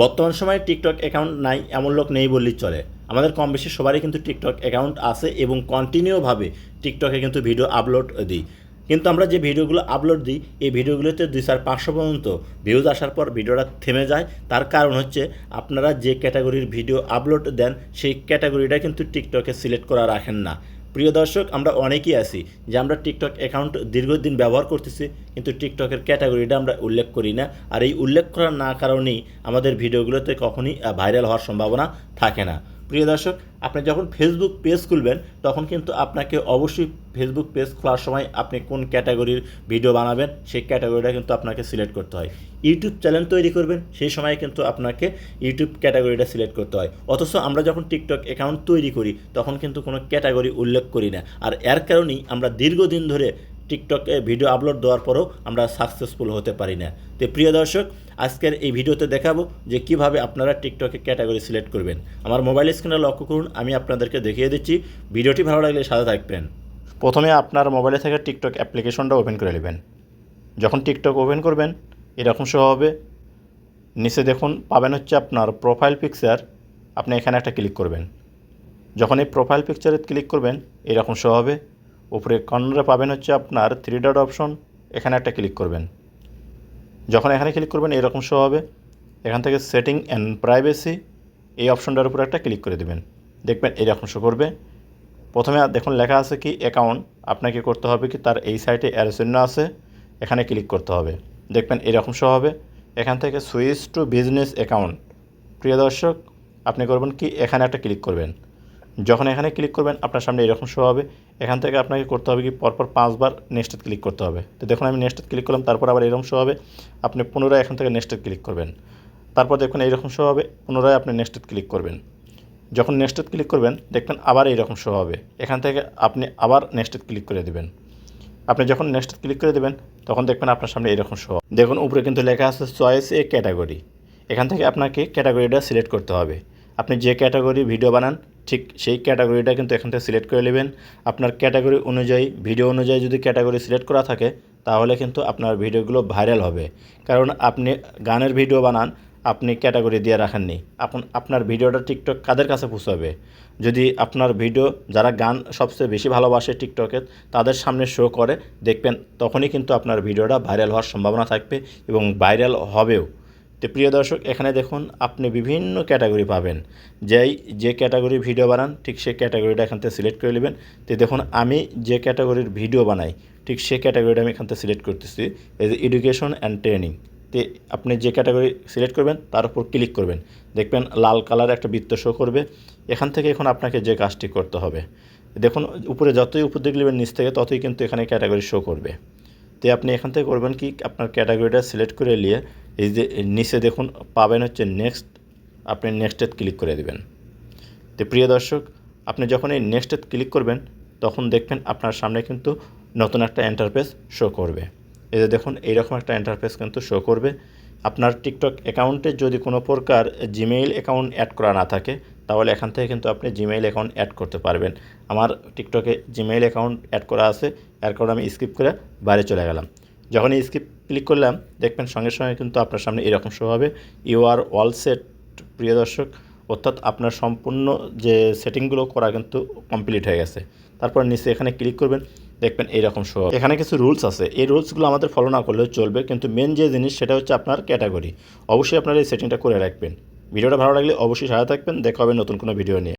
বর্তমান সময়ে TikTok account নাই, এমন লোক নেই বললেই চলে। আমাদের কম বেশি সবারই কিন্তু টিকটক অ্যাকাউন্ট আছে এবং কন্টিনিউভাবে টিকটকে কিন্তু ভিডিও আপলোড দিই। কিন্তু আমরা যে ভিডিওগুলো আপলোড দিই, এই ভিডিওগুলোতে দুই চার পাঁচশো পর্যন্ত ভিউজ আসার পর ভিডিওটা থেমে যায়। তার কারণ হচ্ছে আপনারা যে ক্যাটাগরির ভিডিও আপলোড দেন, সেই ক্যাটাগরিটা কিন্তু টিকটকে সিলেক্ট করা রাখেন না। প্রিয় দর্শক, আমরা অনেকেই আছি যে আমরা টিকটক অ্যাকাউন্ট দীর্ঘদিন ব্যবহার করতেছি, কিন্তু টিকটকের ক্যাটাগরিটা আমরা উল্লেখ করি না। আর এই উল্লেখ করার না কারণেই আমাদের ভিডিওগুলোতে কখনই ভাইরাল হওয়ার সম্ভাবনা থাকে না। প্রিয় দর্শক, আপনি যখন ফেসবুক পেজ খুলবেন, তখন কিন্তু আপনাকে অবশ্যই ফেসবুক পেজ খোলার সময় আপনি কোন ক্যাটাগরির ভিডিও বানাবেন, সেই ক্যাটাগরিটা কিন্তু আপনাকে সিলেক্ট করতে হয়। ইউটিউব চ্যানেল তৈরি করবেন, সেই সময় কিন্তু আপনাকে ইউটিউব ক্যাটাগরিটা সিলেক্ট করতে হয়। অথচ আমরা যখন টিকটক অ্যাকাউন্ট তৈরি করি, তখন কিন্তু কোনো ক্যাটাগরি উল্লেখ করি না। আর এর কারণেই আমরা দীর্ঘদিন ধরে টিকটকে ভিডিও আপলোড দেওয়ার পরেও আমরা সাকসেসফুল হতে পারি না। তো প্রিয় দর্শক, আজকের এই ভিডিওতে দেখাবো যে কীভাবে আপনারা টিকটকে ক্যাটাগরি সিলেক্ট করবেন। আমার মোবাইল স্ক্রিনে লক্ষ্য করুন, আমি আপনাদেরকে দেখিয়ে দিচ্ছি। ভিডিওটি ভালো লাগলে সাথে থাকবেন। প্রথমে আপনার মোবাইলে থেকে টিকটক অ্যাপ্লিকেশনটা ওপেন করে নেবেন। যখন টিকটক ওপেন করবেন, এরকম শো হবে। নিচে দেখুন, পাবেন হচ্ছে আপনার প্রোফাইল পিকচার আপনি এখানে একটা ক্লিক করবেন। যখন এই প্রোফাইল পিকচারে ক্লিক করবেন, এরকম শো হবে। উপরে কর্নারে পাবেন হচ্ছে আপনার থ্রি ডট অপশন এখানে একটা ক্লিক করবেন। যখন এখানে ক্লিক করবেন, এরকম শো হবে। এখান থেকে সেটিং অ্যান্ড প্রাইভেসি এই অপশনটার উপর একটা ক্লিক করে দেবেন। দেখবেন এরকম শো করবে। প্রথমে দেখুন লেখা আছে কি অ্যাকাউন্ট আপনাকে করতে হবে কি, তার এই সাইটে চিহ্ন আছে, এখানে ক্লিক করতে হবে। দেখবেন এরকম শো হবে। এখান থেকে সুইচ টু বিজনেস অ্যাকাউন্ট প্রিয় দর্শক, আপনি করবেন কি, এখানে একটা ক্লিক করবেন। যখন এখানে ক্লিক করবেন, আপনার সামনে এরকম শো হবে। এখান থেকে আপনাকে করতে হবে কি, পরপর পাঁচবার নেক্সটে ক্লিক করতে হবে। তো দেখুন, আমি নেক্সটে ক্লিক করলাম, তারপর আবার এরকম শো হবে। আপনি পুনরায় এখান থেকে নেক্সটে ক্লিক করবেন। তারপর দেখুন এইরকম শো হবে, পুনরায় আপনি নেক্সটে ক্লিক করবেন। যখন নেক্সটে ক্লিক করবেন, দেখবেন আবার এইরকম শো হবে। এখান থেকে আপনি আবার নেক্সটে ক্লিক করে দেবেন। আপনি যখন নেক্সট ক্লিক করে দেবেন, তখন দেখবেন আপনার সামনে এরকম শো দেখুন, উপরে কিন্তু লেখা আছে চয়েস এ ক্যাটাগরি এখান থেকে আপনাকে ক্যাটাগরিটা সিলেক্ট করতে হবে। আপনি যে ক্যাটাগরি ভিডিও বানান ঠিক সেই ক্যাটাগরিটা কিন্তু এখান থেকে সিলেক্ট করে নেবেন। আপনার ক্যাটাগরি অনুযায়ী, ভিডিও অনুযায়ী যদি ক্যাটাগরি সিলেক্ট করা থাকে, তাহলে কিন্তু আপনার ভিডিওগুলো ভাইরাল হবে। কারণ আপনি গানের ভিডিও বানান, আপনি ক্যাটাগরি দিয়ে রাখেননি। আপন, আপনার ভিডিওটা টিকটক কাদের কাছে পৌঁছাবে যদি আপনার ভিডিও, যারা গান সবচেয়ে বেশি ভালোবাসে টিকটকে, তাদের সামনে শো করে, দেখবেন তখনই কিন্তু আপনার ভিডিওটা ভাইরাল হওয়ার সম্ভাবনা থাকবে এবং ভাইরাল হবেও। তো প্রিয় দর্শক, এখানে দেখুন আপনি বিভিন্ন ক্যাটাগরি পাবেন। যেই, যে ক্যাটাগরি ভিডিও বানান, ঠিক সেই ক্যাটাগরিটা এখান থেকে সিলেক্ট করে নেবেন। তো দেখুন, আমি যে ক্যাটাগরির ভিডিও বানাই, ঠিক সেই ক্যাটাগরিটা আমি এখান থেকে সিলেক্ট করতেছি। এই যে এডুকেশন অ্যান্ড ট্রেনিং তে আপনি যে ক্যাটাগরি সিলেক্ট করবেন, তার উপর ক্লিক করবেন। দেখবেন লাল কালার একটা বৃত্ত শো করবে। এখান থেকে এখন আপনাকে যে কাজটি করতে হবে, দেখুন, উপরে যতই উপর দিকে নেবেন, নিচ থেকে ততই কিন্তু এখানে ক্যাটাগরি শো করবে। তো আপনি এখান থেকে করবেন কি, আপনার ক্যাটাগরিটা সিলেক্ট করে নিয়ে, এই যে নিচে দেখুন, পাবেন হচ্ছে নেক্সট আপনি নেক্সটে ক্লিক করে দেবেন। তো প্রিয় দর্শক, আপনি যখন এই নেক্সটে ক্লিক করবেন, তখন দেখবেন আপনার সামনে কিন্তু নতুন একটা ইন্টারফেস শো করবে। এই যে দেখুন, এইরকম একটা ইন্টারফেস কিন্তু শো করবে। আপনার টিকটক অ্যাকাউন্টে যদি কোনো প্রকার জিমেইল অ্যাকাউন্ট অ্যাড করা না থাকে তাহলে এখান থেকে কিন্তু আপনি জিমেইল অ্যাকাউন্ট অ্যাড করতে পারবেন। আমার টিকটকে জিমেইল অ্যাকাউন্ট অ্যাড করা আছে, এর কারণে আমি স্কিপ করে বাইরে চলে গেলাম। যখন স্কিপ ক্লিক করলাম, দেখবেন সঙ্গে সঙ্গে কিন্তু আপনার সামনে এরকম শো হবে। ইউ আর অল সেট প্রিয় দর্শক। অর্থাৎ আপনার সম্পূর্ণ যে সেটিংগুলো করা কিন্তু কমপ্লিট হয়ে গেছে। তারপর নিচে এখানে ক্লিক করবেন, দেখবেন এইরকম শো। এখানে কিছু রুলস আছে। এই রুলসগুলো আমাদের ফলো না করলেও চলবে। কিন্তু মেন যে জিনিস সেটা হচ্ছে আপনার ক্যাটাগরি অবশ্যই আপনার এই সেটিংটা করে রাখবেন। ভিডিওটা ভালো লাগলে অবশ্যই সারা থাকবেন। দেখা হবে নতুন কোনো ভিডিও নিয়ে।